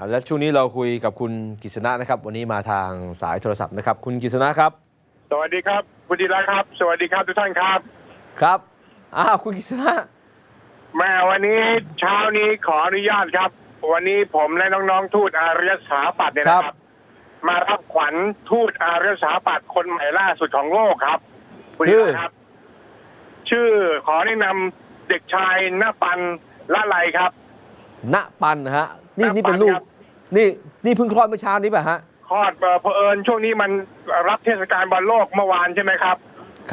อ่าและช่วงนี้เราคุยกับคุณกิษณะนะครับ วันนี้มาทางสายโทรศัพท์นะครับ คุณกิษณะครับ สวัสดีครับคุณธีระครับ สวัสดีครับทุกท่านครับ ครับอ้าวคุณกิษณะแม่วันนี้เช้านี้ขออนุญาตครับ วันนี้ผมและน้องๆทูตอารยสถาปัตย์เนี่ยนะครับ มารับขวัญทูตอารยสถาปัตย์คนใหม่ล่าสุดของโลกครับคุณธีระครับ ชื่อขอแนะนำเด็กชายณปันละไลครับณปันนะฮะ นี่ณปันนี่เป็นลูกครับ นี่นี่เพิ่งคลอดเมื่อเช้านี้ป่ะฮะคลอดเอ่อเผอิญช่วงนี้มันรับเทศกาลบอลโลกเมื่อวานใช่ไหมครับ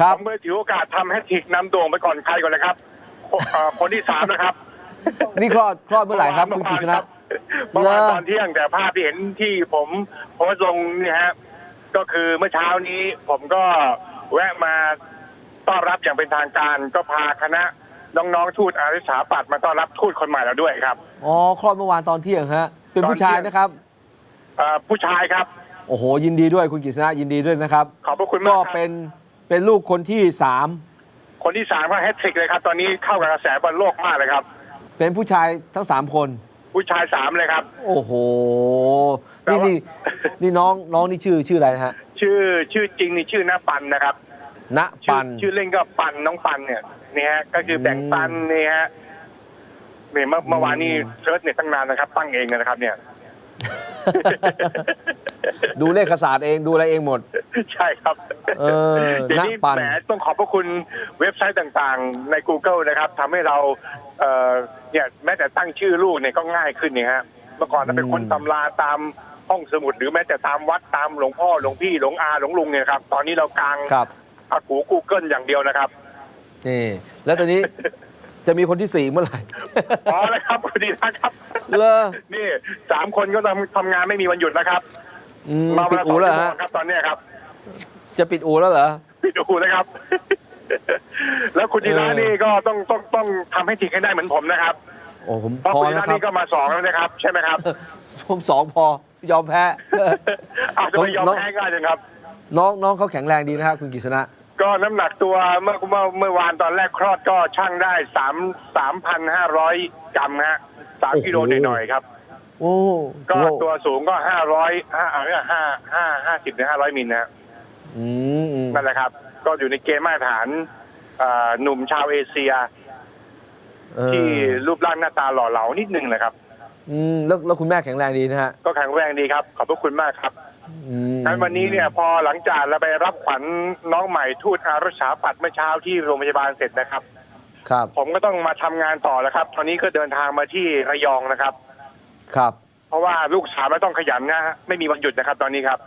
ครับผมเลยถือโอกาสทำให้ทิกนำโด่งไปก่อนใครก่อนเลยครับคนเอ่อคนที่สามนะครับนี่คลอดคลอดเมื่อไหร่ครับคุณกิษณะ เมื่อวานเหรอตอนเที่ยงแต่ภาพที่เห็นที่ผมโพสต์ลงเนี่ยฮะก็คือเมื่อเช้านี้ผมก็แวะมาต้อนรับอย่างเป็นทางการ ก็พาคณะน้องๆทูตอาริสาปัตย์มาต้อนรับทูตคนใหม่เราด้วยครับ อ๋อคลอดเมื่อวานตอนเที่ยงฮะ เป็นผู้ชายนะครับ เอ่อผู้ชายครับ โอ้โห ยินดีด้วยคุณกิษณะยินดีด้วยนะครับขอบพระคุณมากก็ครับเป็นเป็นลูกคนที่สามคนที่สามก็แฮตทริกเลยครับ ตอนนี้เข้ากับกระแสบอลโลกมากเลยครับ เป็นผู้ชายทั้งสามคน ผู้ชายสามเลยครับ โอ้โห แต่นี่ว่า นี่นี่น้องน้องนี่ชื่อชื่ออะไรนะฮะชื่อชื่อจริงนี่ชื่อน้าปันนะครับณชื่อปัน ชื่อเล่นก็ปันน้องปันเนี่ยนี่ฮะก็คือแบ่งปันนี่ฮะ เนี่ยเมื่อเมื่อวานนี้เซิร์ชเนี่ยตั้งนานนะครับ ตั้งเองนะครับ เนี่ย ดูเลขศาสตร์เองดูอะไรเองหมด ใช่ครับเออเดี๋ยวนี้ณปันแหมต้องขอบพระคุณเว็บไซต์ต่างๆ ใน Google นะครับทำให้เราเอ่อเนี่ยแม้แต่ตั้งชื่อลูกเนี่ยก็ง่ายขึ้นเนี่ยฮะเมื่อก่อนเราเป็นคนตำราตามห้องสมุด หรือแม้แต่ตามวัดตามหลวงพ่อหลวงพี่หลวงอาหลวงลุงเนี่ยครับ ตอนนี้เรากลางครับ อากู Google อย่างเดียวนะครับ นี่แล้วตอนนี้ จะมีคนที่สี่เมื่อไหร่พอแล้วครับพอดีนะครับเลอนี่สามคนก็ทำทำงานไม่มีวันหยุดนะครับอืมมาปิดอู่แล้วเหรอสงชั่ฮะโมงครับ ตอนเนี้ยครับ จะปิดอู่แล้วเหรอ ปิดอู่นะครับ แล้วคุณจีราเออ นี่ก็ต้องต้องต้องทำให้ถิกให้ได้เหมือนผมนะครับ โอ้ผมเพราะพอคุณจีแล้วราครับนี่ก็มาสองแล้วนะครับ ใช่ไหมครับ ผมสองพอยอมแพ้ อาจจะไม่ยอมน้อง แพ้ง่ายจังครับ น้องน้องเขาแข็งแรงดีนะครับคุณกิษณะ ก็น้ำหนักตัวเมื่อเมื่อเมื่อวานตอนแรกคลอดก็ช่างได้สามสามพันห้าร้อยกรัมฮะสามกิโลหน่อยๆครับ โอ้ก็ถือว่าตัวสูงก็ห้าร้อยห้าห้าห้าห้าห้าสิบถึงห้าร้อยมิลนะฮะอืมอืมนั่นแหละครับ ก็อยู่ในเกณฑ์มาตรฐานเอ่อหนุ่มชาวเอเชีย เออที่รูปร่างหน้าตาหล่อเหลานิดนึงนะครับ อืมแล้วแล้วคุณแม่แข็งแรงดีนะฮะ ก็แข็งแรงดีครับ ขอบพระคุณมากครับ อืมงั้นวันนี้เนี่ยพอหลังจากเราไปรับขวัญน้องใหม่ทูตอารักษาปัดเมื่อเช้าที่โรงพยาบาลเสร็จนะครับ ครับ ผมก็ต้องมาทำงานต่อแล้วครับ ตอนนี้ก็เดินทางมาที่ระยองนะครับ ครับ เพราะว่าลูกสาวไม่ต้องขยันนะฮะไม่มีวันหยุดนะครับ ตอนนี้ครับ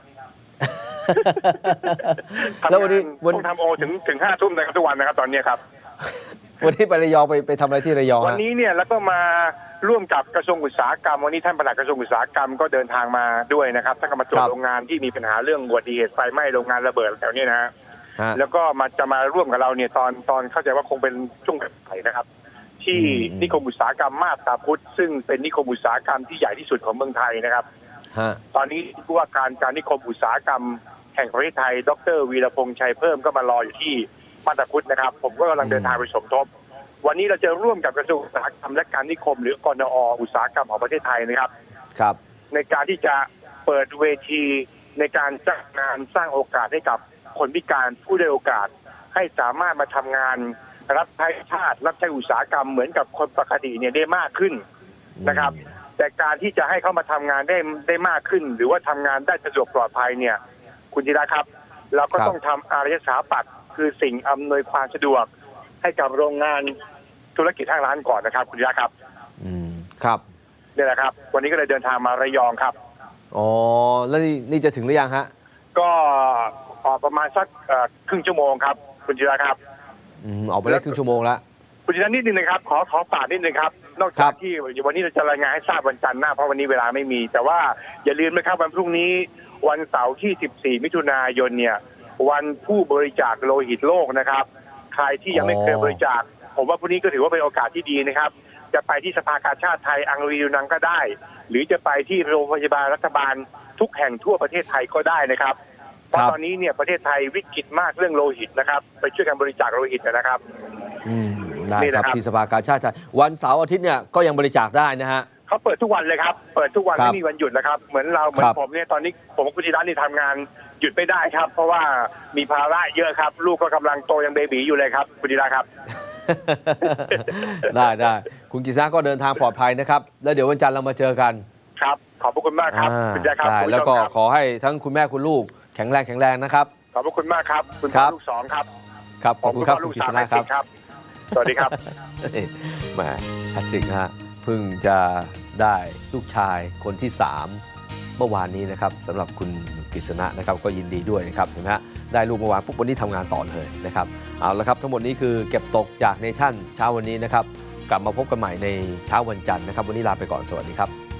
แล้ววันนี้ทำงาวันต้องทำโอถึงถึงห้าทุ่มนะครับทุกวันนะครับ ตอนนี้ครับ วันนี้ไประยองไปไปทำอะไรที่ระยองวันฮะนี้เนี่ยแล้วก็มาร่วมกับกระทรวงอุตสาหกรรม วันนี้ท่านปลัดกระทรวงอุตสาหกรรมก็เดินทางมาด้วยนะครับท่านก็มาตรวจโรงงานที่มีปัญหาเรื่องอุบัติเหตุไฟไหม้โรงงานระเบิดแถวนี้นะฮะฮะแล้วก็มาจะมาร่วมกับเราเนี่ยตอนตอนเข้าใจว่าคงเป็นช่วงไหนนะครับ ที่อืมนิคมอุตสาหกรรมมาบตาพุธซึ่งเป็นนิคมอุตสาหกรรมที่ใหญ่ที่สุดของเมืองไทยนะครับฮะตอนนี้ผู้ว่าการการนิคมอุตสาหกรรมแห่งประเทศไทย ดรวีรพงษ์ชัยเพิ่มก็มารออยู่ที่ มาตาพุธนะครับ ผมก็กำลังเดินทางไปสมทบ วันนี้เราจะร่วมกับกระทรวงอุตสาหกรรมและการนิคม หรือกนออุตสาหกรรมของประเทศไทยนะครับ ครับ ในการที่จะเปิดเวทีในการจ้างงานสร้างโอกาสให้กับคนพิการผู้ได้อยโอกาส ให้สามารถมาทำงาน รับใช้ชาติ รับใช้อุตสาหกรรมเหมือนกับคนปกติเนี่ยได้มากขึ้นนะครับ แต่การที่จะให้เขามาทำงานได้ได้มากขึ้น หรือว่าทำงานได้สะดวกปลอดภัยเนี่ย คุณธีระครับ เราก็ครับต้องทำอารยสถาปัตย์ คือสิ่งอำนวยความสะดวก ให้กับโรงงานธุรกิจทางร้านก่อนนะครับ คุณธีระครับ อืมครับเนี่ยแหละครับ วันนี้ก็เลยเดินทางมาระยองครับ อ๋อแล้วนี่นี่จะถึงหรือยังฮะก็ออกประมาณสักเอ่อครึ่งชั่วโมงครับ คุณจิราครับ อืมออกไปได้ครึ่งชั่วโมงแล้ว คุณจิรานิดนึงนะครับขอขอฝากนิดนึงครับ นอกครัจากบ ที่วันนี้เราจะรายงานให้ทราบวันจันทร์หน้าเพราะวันนี้เวลาไม่มี แต่ว่าอย่าลืมนะครับวันพรุ่งนี้วันเสาร์ที่ 14 มิถุนายนเนี่ย วันผู้บริจาคโลหิตโลกนะครับ ใครที่ยังไม่เคยบริจาค ผมว่าพรุ่งนี้ก็ถือว่าเป็นโอกาสที่ดีนะครับ จะไปที่สภากาชาติไทยอังรีดูนังก็ได้ หรือจะไปที่โรงพยาบาลรัฐบาลทุกแห่งทั่วประเทศไทยก็ได้นะครับเพราะครับตอนนี้เนี่ยประเทศไทยวิกฤตมากเรื่องโลหิตนะครับ ไปช่วยกันบริจาคโลหิตนะครับ อืมได้นี่คแหรัละบครับที่สภากาชาติไทยวันเสาร์อาทิตย์เนี่ยก็ยังบริจาคได้นะฮะ เขาเปิดทุกวันเลยครับ เปิดทุกวันครับไม่มีวันหยุดนะครับ เหมือนเราเหมือคนรับ ผมเนี่ยตอนนี้ผมกับคุณธีระนี่ทำงานหยุดไม่ได้ครับ เพราะว่ามีภาระเยอะครับ ลูกก็กำลังโตยังเบบีอยู่เลยครับคุณธีระครับ ได้ได้คุณกิษณะก็เดินทางปลอดภัยนะครับ แล้วเดี๋ยววันจันทร์เรามาเจอกันครับ ขอบพระคุณมากครับอ่าคุณยายครับได้คุณผู้แล้วชมก็ครับขอให้ทั้งคุณแม่คุณลูกแข็งแรงแข็งแรงนะครับ ขอบพระคุณมากครับคุณครัพ่อบ ลูกสองครับครับขอบคุณครับผมคุณก็กิลูษกณะสามครับครับ สวัสดีครับ เอ้ยแหมแพทริกนะฮะ เพิ่งจะได้ลูกชายคนที่ 3 เมื่อวานนี้นะครับสำหรับคุณกฤษณะนะครับก็ยินดีด้วยนะครับเห็นไหมฮะได้ลูกเมื่อวานปุ๊บวันนี้ทำงานต่อเลยนะครับเอาละครับทั้งหมดนี้คือเก็บตกจากเนชั่นเช้าวันนี้นะครับกลับมาพบกันใหม่ในเช้าวันจันทร์นะครับวันนี้ลาไปก่อนสวัสดีครับ